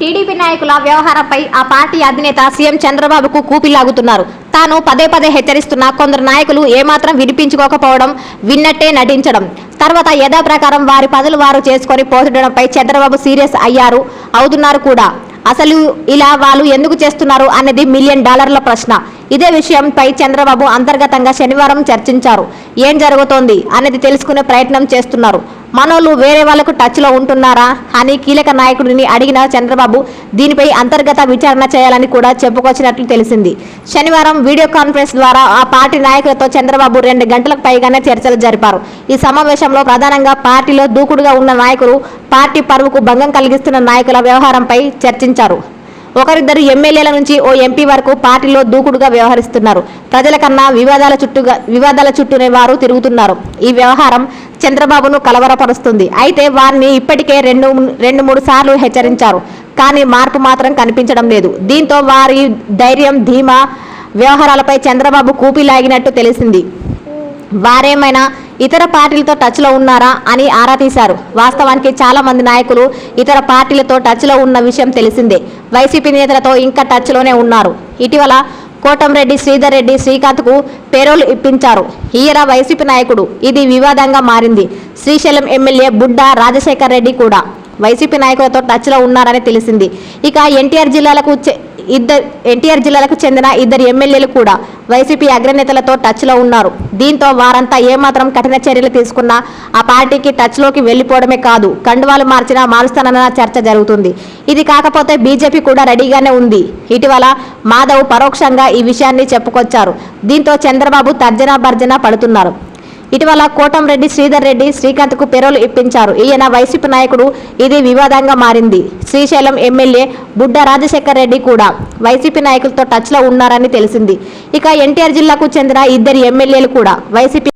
TDP నాయకుల వ్యవహారంపై ఆ పార్టీ అధినేత సీఎం చంద్రబాబుకు కూపిలాగుతున్నారు. తాను పదే పదే హెచ్చరిస్తున్న కొందరు నాయకులు ఏమాత్రం వినిపించుకోకపోవడం విన్నట్టే నటించడం. తర్వాత యథాప్రకారం వారి పనులు వారు చేసుకొని పోతుండడంపై చంద్రబాబు సీరియస్ అయ్యారు అవుతున్నారు కూడా. అసలు ఇలా వాళ్ళు ఎందుకు చేస్తున్నారు అనేది మిలియన్ డాలర్ల ప్రశ్న. ఇదే విషయంపై చంద్రబాబు అంతర్గతంగా శనివారం చర్చించారు. ఏం జరుగుతోంది అనేది తెలుసుకునే ప్రయత్నం చేస్తున్నారు. మనోళ్ళు వేరే వాళ్ళకు టచ్లో ఉంటున్నారా అని కీలక నాయకుడిని అడిగిన చంద్రబాబు దీనిపై అంతర్గత విచారణ చేయాలని కూడా చెప్పుకొచ్చినట్లు తెలిసింది. శనివారం వీడియో కాన్ఫరెన్స్ ద్వారా ఆ పార్టీ నాయకులతో చంద్రబాబు రెండు గంటలకు పైగానే చర్చలు జరిపారు. ఈ సమావేశంలో ప్రధానంగా పార్టీలో దూకుడుగా ఉన్న నాయకులు పార్టీ పరువుకు భంగం కలిగిస్తున్న నాయకుల వ్యవహారంపై చర్చించారు. ఒకరిద్దరు ఎమ్మెల్యేల నుంచి ఓ ఎంపీ వరకు పార్టీలో దూకుడుగా వ్యవహరిస్తున్నారు. ప్రజల కన్నా వివాదాల చుట్టూగా వివాదాల చుట్టూనే వారు తిరుగుతున్నారు. ఈ వ్యవహారం చంద్రబాబును కలవరపరుస్తుంది. అయితే వారిని ఇప్పటికే రెండు రెండు మూడు సార్లు హెచ్చరించారు. కానీ మార్పు మాత్రం కనిపించడం లేదు. దీంతో వారి ధైర్యం ధీమా వ్యవహారాలపై చంద్రబాబు కూపిలాగినట్టు తెలిసింది. వారేమైనా ఇతర పార్టీలతో టచ్లో ఉన్నారా అని ఆరా తీశారు. వాస్తవానికి చాలా మంది నాయకులు ఇతర పార్టీలతో టచ్లో ఉన్న విషయం తెలిసిందే. వైసీపీ నేతలతో ఇంకా టచ్లోనే ఉన్నారు. ఇటీవల కోటంరెడ్డి శ్రీధర్ రెడ్డి శ్రీకాంత్కు పేరోలు ఇప్పించారు. ఈయన వైసీపీ నాయకుడు. ఇది వివాదంగా మారింది. శ్రీశైలం ఎమ్మెల్యే బుడ్డా రాజశేఖర్ రెడ్డి కూడా. వైసీపీ నాయకులతో టచ్లో ఉన్నారని తెలిసింది. ఇక ఎన్టీఆర్ జిల్లాలకు ఇద్దరు ఎన్టీఆర్ జిల్లాలకు చెందిన ఇద్దరు ఎమ్మెల్యేలు కూడా వైసీపీ అగ్రనేతలతో టచ్లో ఉన్నారు. దీంతో వారంతా ఏమాత్రం కఠిన చర్యలు తీసుకున్నా ఆ పార్టీకి టచ్లోకి వెళ్ళిపోవడమే కాదు కండువాలు మార్చినా మారుస్తానన్న చర్చ జరుగుతుంది. ఇది కాకపోతే బీజేపీ కూడా రెడీగానే ఉంది. ఇటీవల మాధవ్ పరోక్షంగా ఈ విషయాన్ని చెప్పుకొచ్చారు. దీంతో చంద్రబాబు తర్జనా భర్జన పడుతున్నారు. ఇటీవల కోటంరెడ్డి శ్రీధర్ రెడ్డి శ్రీకాంత్కు పెరోలు ఇప్పించారు. ఈయన వైసీపీ నాయకుడు ఇది వివాదంగా మారింది. శ్రీశైలం ఎమ్మెల్యే బుడ్డ రాజశేఖర్ రెడ్డి కూడా వైసీపీ నాయకులతో టచ్లో ఉన్నారని తెలిసింది. ఇక ఎన్టీఆర్ జిల్లాకు చెందిన ఇద్దరు ఎమ్మెల్యేలు కూడా వైసీపీ